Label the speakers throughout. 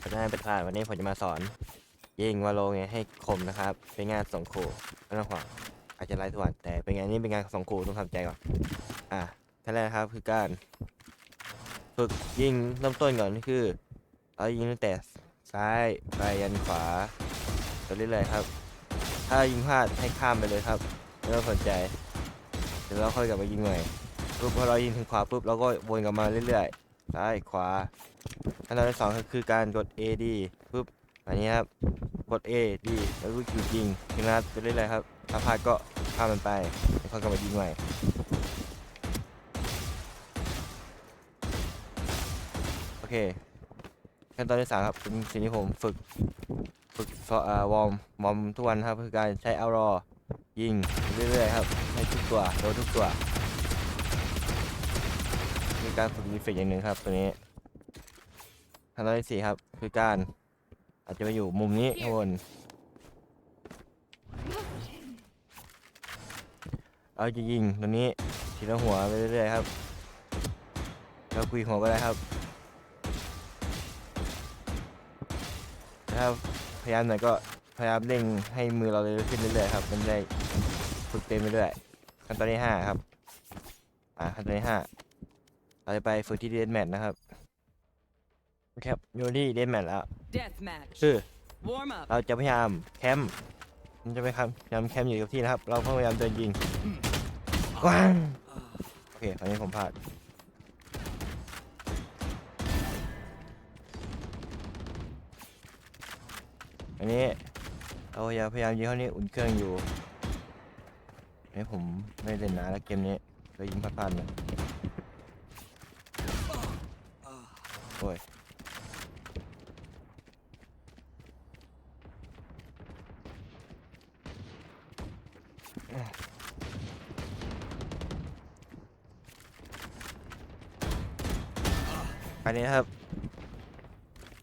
Speaker 1: ขอโทษเป็นพลาดวันนี้ผมจะมาสอน ยิงวาโลไงให้คมนะครับ เป็นงานส่งครูไม่ต้องห่วงอาจจะไล่ทุกวันแต่เป็นงานนี้เป็นงานส่งครูต้องทำใจก่อนอะขั้นแรกครับคือการฝึกยิงเริ่มต้นก่อนคือเรายิงตั้งแต่ซ้ายไปยันขวาไปเรื่อยๆครับ ถ้ายิงพลาดให้ข้ามไปเลยครับไม่ต้องสนใจเดี๋ยวเราค่อยกลับมายิงใหม่ปุ๊บพอเรายิงถึงขวาปุ๊บเราก็วนกลับมาเรื่อยๆ ซ้ายขวาขั้นตอนที่สองก็คือการกด A D ปุ๊บอันนี้ครับกด A D แล้วก็ยุดยิงยิงนัดไปเรื่อยๆครับถ้าพลาดก็ข้ามมันไปแล้วค่อยกลับมายิงใหม่โอเคขั้นตอนที่สามครับเป็นสิ่งที่ผมฝึกฝึกฟอ่าวอร์มวอร์มทุกวันครับคือการใช้เอารอยิงเรื่อยๆครับให้ทุกตัวโดนทุกตัว มีการฝึกรีเฟกอย่างหนึ่งครับ ตัวนี้ขั้นตอนที่สี่ครับ คือการอาจจะไปอยู่มุมนี้ข้างบนเราจะยิงตัวนี้ทีละหัวไปเรื่อยๆครับแล้วคุยหัวก็ได้ครับถ้าพยายามหน่อยก็พยายามเร่งให้มือเราเร็วขึ้นเรื่อยๆครับมันได้ฝึกเต็มไปเรื่อยขั้นตอนที่ห้าครับ อ่าขั้นตอนที่ห้า เราจะไปฝึกที่เดนแมทนะครับครับโยนที่เดนแมทแล้ว
Speaker 2: Deathmatch.
Speaker 1: คือ
Speaker 2: Warm up.
Speaker 1: เราจะพยายามแคมป์มันจะไปครับพยายามแคมป์อยู่กับที่นะครับ เราพยายามเดินยิงว้างโอเคคราวนี้ผมพลาดอันนี้เราพยายามพยายามยิงเขานี่อุ่นเครื่องอยู่อันนี้ผมไม่ได้เล่นนานแล้วเกมนี้เลยยิงพลาดๆนะโอ้ ยอันนี้ครับ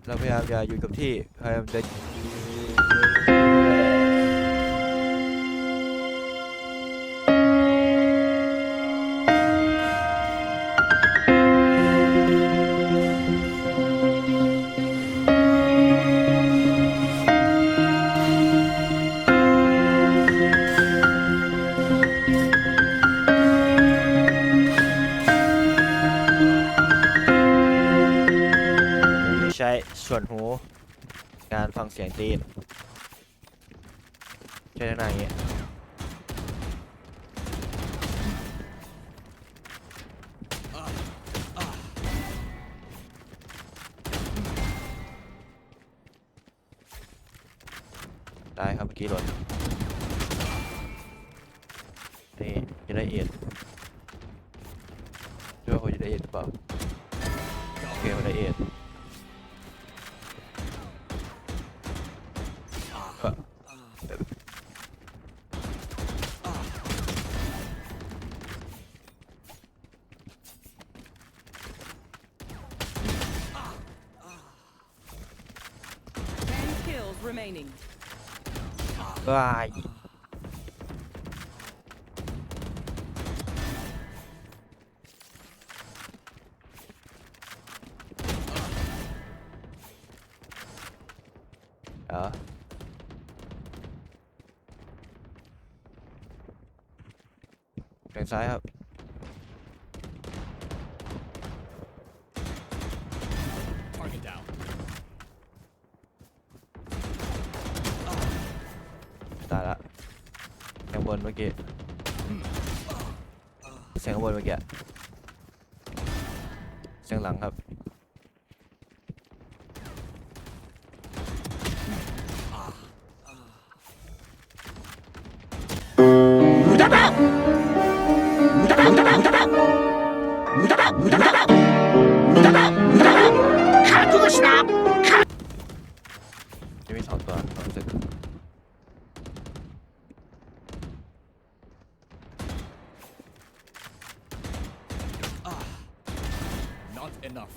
Speaker 1: เราพยายามอย่าอยู่กับที่พยายามจะ ส่วนหู การฟังเสียงตีนใช้ทางไหนเงี้ยได้ครับเมื่อกี้หล่นนี่จะได้เอ็ดช่วยว่าจะได้เอ็ดหรือเปล่าโอเคผมได้เอ็ด
Speaker 2: remaining.
Speaker 1: ว้ายเอ ตายละแข่งบนเมื่อกี้เสียงข้างบนเมื่อกี้เสียงหลังครับ
Speaker 3: Enough.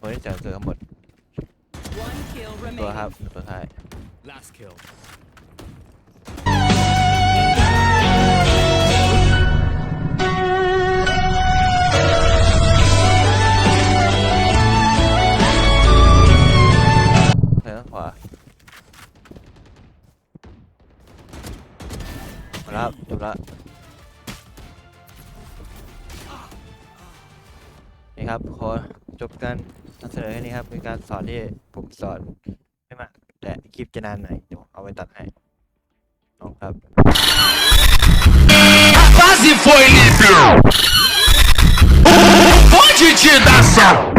Speaker 1: เฮ้ยจะเจอทั้งหมด
Speaker 2: One kill
Speaker 1: ตัวครับ remaining. ตัวท้าย
Speaker 3: Last kill.
Speaker 1: เฮ้ยขวามาแล้วจบละ ครับ ขอจบการนำเสนอแค่นี้ครับเป็นการสอนที่ผมสอนไม่มากแต่คลิปจะนานหน่อยเดี๋ยวเอาไว้ตัดให้น้องครับ
Speaker 4: quase foi livre. Pode te dar sal.